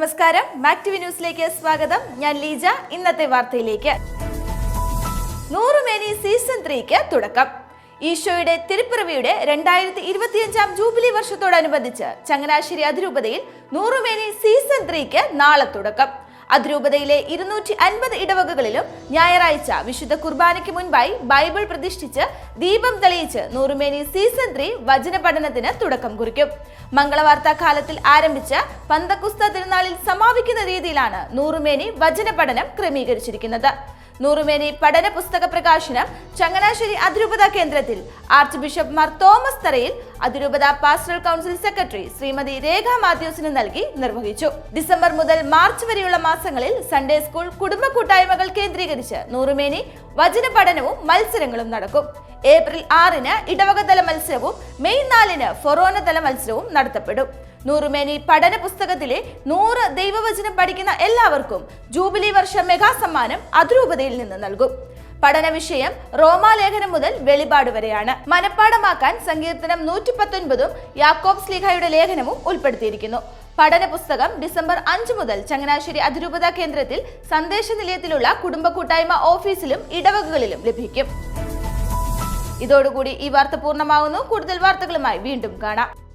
നമസ്കാരം. മാക്ടിവി ന്യൂസിലേക്ക് സ്വാഗതം. ഞാൻ ലീജ. ഇന്നത്തെ വാർത്തയിലേക്ക്. നൂറുമേനി സീസൺ ത്രീക്ക് തുടക്കം. ഈശോയുടെ തിരുപ്പിറവിയുടെ രണ്ടായിരത്തി ഇരുപത്തിയഞ്ചാം ജൂബിലി വർഷത്തോടനുബന്ധിച്ച് ചങ്ങനാശ്ശേരി അതിരൂപതയിൽ നൂറുമേനി സീസൺ ത്രീക്ക് നാളെ തുടക്കം. അതിരൂപതയിലെ ഇരുന്നൂറ്റി അൻപത് ഇടവകകളിലും ഞായറാഴ്ച വിശുദ്ധ കുർബാനയ്ക്ക് മുൻപായി ബൈബിൾ പ്രതിഷ്ഠിച്ച് ദീപം തെളിയിച്ച് നൂറുമേനി സീസൺ ത്രീ വചന പഠനത്തിന് തുടക്കം കുറിക്കും. മംഗളവാർത്താ കാലത്തിൽ ആരംഭിച്ച് പന്തക്കുസ്ത തിരുനാളിൽ സമാപിക്കുന്ന രീതിയിലാണ് നൂറുമേനി വചന പഠനം ക്രമീകരിച്ചിരിക്കുന്നത്. നൂറുമേനി പഠന പുസ്തക പ്രകാശനം ചങ്ങനാശ്ശേരി അതിരൂപത കേന്ദ്രത്തിൽ. Arch bishop Mar Thomas Tharayil അതിരൂപത pastoral council secretary Shrimati Rekha മാത്യൂസിന് നൽകി നിർവഹിച്ചു. ഡിസംബർ മുതൽ മാർച്ച് വരെയുള്ള മാസങ്ങളിൽ സൺഡേ സ്കൂൾ കുടുംബ കൂട്ടായ്മകൾ കേന്ദ്രീകരിച്ച് നൂറുമേനി വചന പഠനവും മത്സരങ്ങളും നടക്കും. ഏപ്രിൽ ആറിന് ഇടവകതല മത്സരവും മെയ് നാലിന് ഫൊറോന തല മത്സരവും നടത്തപ്പെടും. നൂറുമേനി പഠന പുസ്തകത്തിലെ നൂറ് ദൈവവചനം പഠിക്കുന്ന എല്ലാവർക്കും ജൂബിലി വർഷ മെഗാ സമ്മാനം അതിരൂപതയിൽ നിന്ന് നൽകും. പഠന വിഷയം റോമാലേഖനം മുതൽ വെളിപാട് വരെയാണ്. മനഃപ്പാടമാക്കാൻ സങ്കീർത്തനം നൂറ്റി പത്തൊൻപതും യാക്കോബ് സ്ലിഹയുടെ ലേഖനവും ഉൾപ്പെടുത്തിയിരിക്കുന്നു. പഠന പുസ്തകം ഡിസംബർ അഞ്ച് മുതൽ ചങ്ങനാശ്ശേരി അതിരൂപത കേന്ദ്രത്തിൽ സന്ദേശ നിലയത്തിലുള്ള കുടുംബ കൂട്ടായ്മ ഓഫീസിലും ഇടവകകളിലും ലഭിക്കും. ഇതോടുകൂടി ഈ വാർത്ത പൂർണമാകുന്നു. കൂടുതൽ വാർത്തകളുമായി വീണ്ടും കാണാം.